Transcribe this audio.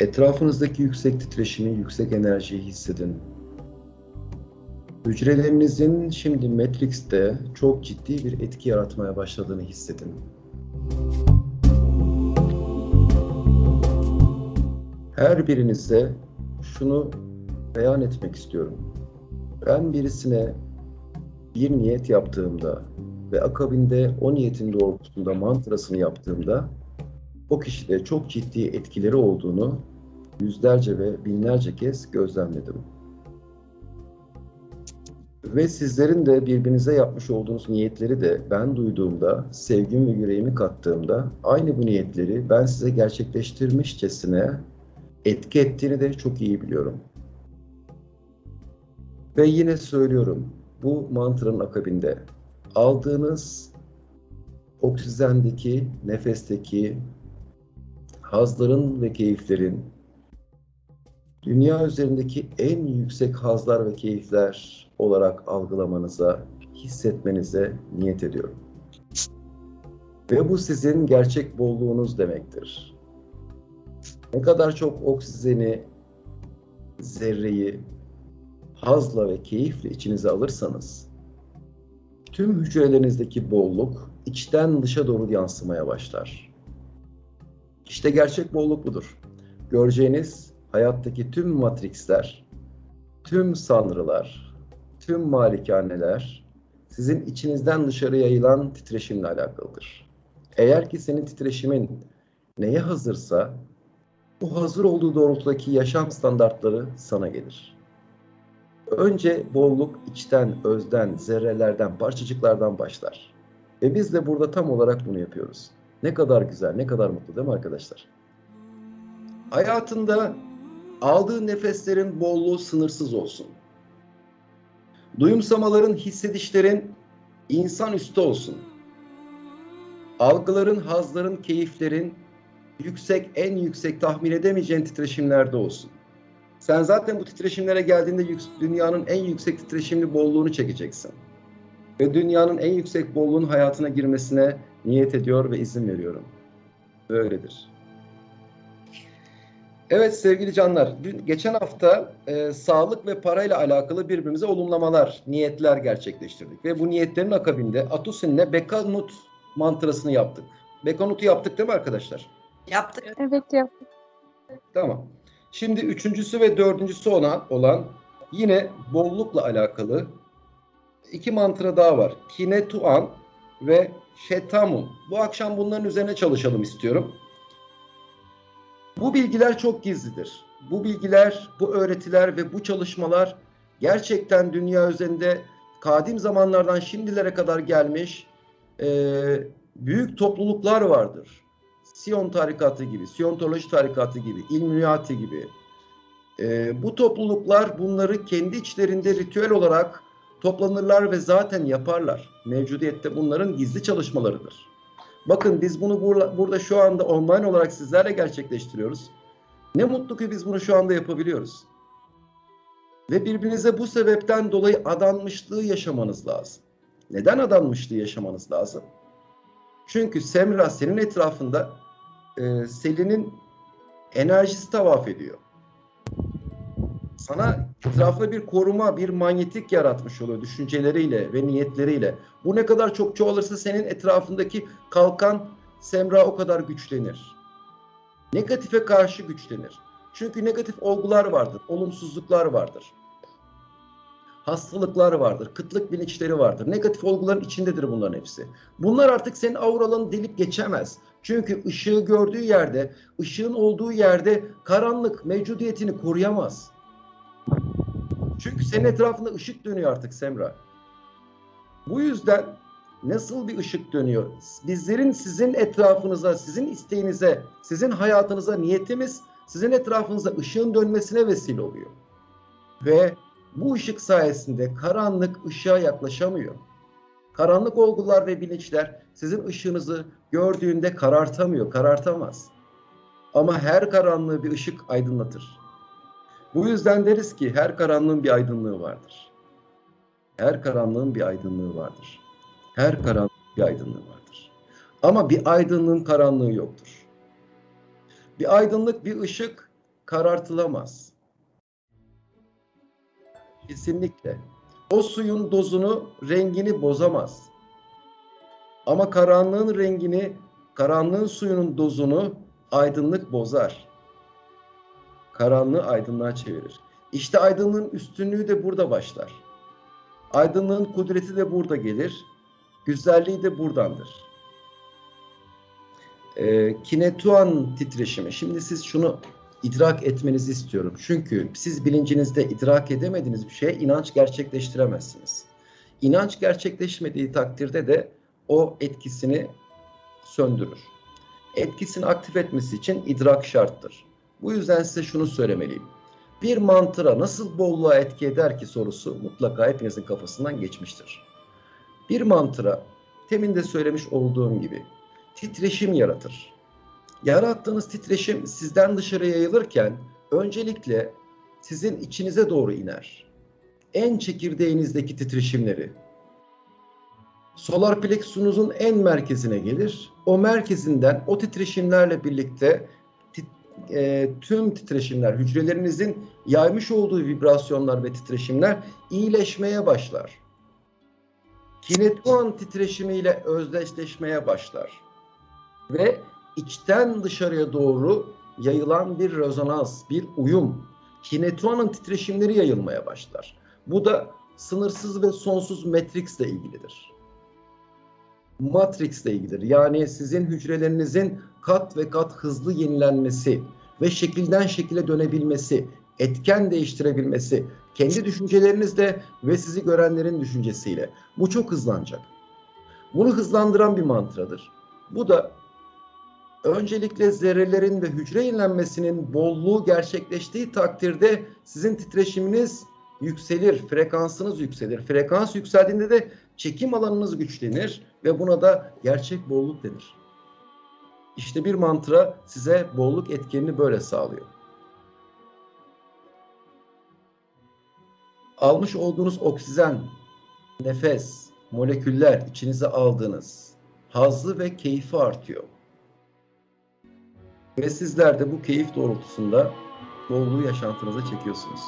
Etrafınızdaki yüksek titreşimi, yüksek enerjiyi hissedin. Hücrelerinizin şimdi Matrix'te çok ciddi bir etki yaratmaya başladığını hissedin. Her birinize şunu beyan etmek istiyorum. Ben birisine bir niyet yaptığımda ve akabinde o niyetin doğrultusunda mantrasını yaptığımda o kişide çok ciddi etkileri olduğunu yüzlerce ve binlerce kez gözlemledim. Ve sizlerin de birbirinize yapmış olduğunuz niyetleri de ben duyduğumda, sevgim ve yüreğimi kattığımda aynı bu niyetleri ben size gerçekleştirmişçesine etki ettiğini de çok iyi biliyorum. Ve yine söylüyorum, bu mantranın akabinde aldığınız oksijendeki, nefesteki hazların ve keyiflerin dünya üzerindeki en yüksek hazlar ve keyifler olarak algılamanıza, hissetmenize niyet ediyorum. Ve bu sizin gerçek bolluğunuz demektir. Ne kadar çok oksijeni, zerreyi hazla ve keyifle içinize alırsanız tüm hücrelerinizdeki bolluk içten dışa doğru yansımaya başlar. İşte gerçek bolluk budur. Göreceğiniz hayattaki tüm matrixler, tüm sanrılar, tüm malikaneler sizin içinizden dışarı yayılan titreşimle alakalıdır. Eğer ki senin titreşimin neye hazırsa bu hazır olduğu doğrultudaki yaşam standartları sana gelir. Önce bolluk içten, özden, zerrelerden, parçacıklardan başlar. Ve biz de burada tam olarak bunu yapıyoruz. Ne kadar güzel, ne kadar mutlu değil mi arkadaşlar? Hayatında aldığı nefeslerin bolluğu sınırsız olsun. Duyumsamaların, hissedişlerin insan üstü olsun. Algıların, hazların, keyiflerin yüksek, en yüksek tahmin edemeyeceğin titreşimlerde olsun. Sen zaten bu titreşimlere geldiğinde dünyanın en yüksek titreşimli bolluğunu çekeceksin. Ve dünyanın en yüksek bolluğun hayatına girmesine niyet ediyor ve izin veriyorum. Böyledir. Evet sevgili canlar, dün, geçen hafta e, sağlık ve parayla alakalı birbirimize olumlamalar, niyetler gerçekleştirdik. Ve bu niyetlerin akabinde Atusin'le Bekanut mantrasını yaptık. Bekanut'u yaptık değil mi arkadaşlar? Yaptık. Evet yaptık. Tamam. Şimdi üçüncüsü ve dördüncüsü olan, olan yine bollukla alakalı iki mantra daha var. Kinetuan ve Şetamun. Bu akşam bunların üzerine çalışalım istiyorum. Bu bilgiler çok gizlidir. Bu bilgiler, bu öğretiler ve bu çalışmalar gerçekten dünya üzerinde kadim zamanlardan şimdilere kadar gelmiş e, büyük topluluklar vardır. Siyon tarikatı gibi, Siyontoloji tarikatı gibi, İlmiyati gibi. E, bu topluluklar bunları kendi içlerinde ritüel olarak toplanırlar ve zaten yaparlar. Mevcudiyette bunların gizli çalışmalarıdır. Bakın biz bunu burada, şu anda online olarak sizlerle gerçekleştiriyoruz. Ne mutlu ki biz bunu şu anda yapabiliyoruz. Ve birbirinize bu sebepten dolayı adanmışlığı yaşamanız lazım. Neden adanmışlığı yaşamanız lazım? Çünkü Semra senin etrafında e, Selin'in enerjisi tavaf ediyor. Sana etrafında bir koruma, bir manyetik yaratmış oluyor düşünceleriyle ve niyetleriyle. Bu ne kadar çok çoğalırsa senin etrafındaki kalkan Semra o kadar güçlenir. Negatife karşı güçlenir. Çünkü negatif olgular vardır, olumsuzluklar vardır. Hastalıklar vardır, kıtlık bilinçleri vardır. Negatif olguların içindedir bunların hepsi. Bunlar artık senin auralanı delip geçemez. Çünkü ışığı gördüğü yerde, ışığın olduğu yerde karanlık mevcudiyetini koruyamaz. Çünkü senin etrafında ışık dönüyor artık Semra. Bu yüzden nasıl bir ışık dönüyor? Bizlerin sizin etrafınıza, sizin isteğinize, sizin hayatınıza niyetimiz sizin etrafınıza ışığın dönmesine vesile oluyor. Ve bu ışık sayesinde karanlık ışığa yaklaşamıyor. Karanlık olgular ve bilinçler sizin ışığınızı gördüğünde karartamıyor, karartamaz. Ama her karanlığı bir ışık aydınlatır. Bu yüzden deriz ki her karanlığın bir aydınlığı vardır. Her karanlığın bir aydınlığı vardır. Her karanlığın bir aydınlığı vardır. Ama bir aydınlığın karanlığı yoktur. Bir aydınlık, bir ışık karartılamaz. Kesinlikle. O suyun dozunu, rengini bozamaz. Ama karanlığın rengini, karanlığın suyunun dozunu aydınlık bozar. Karanlığı aydınlığa çevirir. İşte aydınlığın üstünlüğü de burada başlar. Aydınlığın kudreti de burada gelir. Güzelliği de buradandır. Ee, kinetuan titreşimi. Şimdi siz şunu idrak etmenizi istiyorum. Çünkü siz bilincinizde idrak edemediğiniz bir şeye inanç gerçekleştiremezsiniz. İnanç gerçekleşmediği takdirde de o etkisini söndürür. Etkisini aktif etmesi için idrak şarttır. Bu yüzden size şunu söylemeliyim. Bir mantıra nasıl bolluğa etki eder ki sorusu mutlaka hepinizin kafasından geçmiştir. Bir mantıra temin de söylemiş olduğum gibi titreşim yaratır. Yarattığınız titreşim sizden dışarı yayılırken öncelikle sizin içinize doğru iner. En çekirdeğinizdeki titreşimleri solar plexusunuzun en merkezine gelir. O merkezinden o titreşimlerle birlikte e, tüm titreşimler, hücrelerinizin yaymış olduğu vibrasyonlar ve titreşimler iyileşmeye başlar. Kinetuan titreşimiyle özdeşleşmeye başlar. Ve içten dışarıya doğru yayılan bir rezonans, bir uyum. Kinetuanın titreşimleri yayılmaya başlar. Bu da sınırsız ve sonsuz Matrix'le ilgilidir. Matrix'le ilgilidir. Yani sizin hücrelerinizin kat ve kat hızlı yenilenmesi ve şekilden şekile dönebilmesi, etken değiştirebilmesi, kendi düşüncelerinizle ve sizi görenlerin düşüncesiyle. Bu çok hızlanacak. Bunu hızlandıran bir mantradır. Bu da öncelikle zerrelerin ve hücre yenilenmesinin bolluğu gerçekleştiği takdirde sizin titreşiminiz yükselir, frekansınız yükselir. Frekans yükseldiğinde de çekim alanınız güçlenir ve buna da gerçek bolluk denir. İşte bir mantra size bolluk etkenini böyle sağlıyor. Almış olduğunuz oksijen, nefes, moleküller içinize aldığınız hazzı ve keyfi artıyor. Ve sizler de bu keyif doğrultusunda bolluğu yaşantınıza çekiyorsunuz.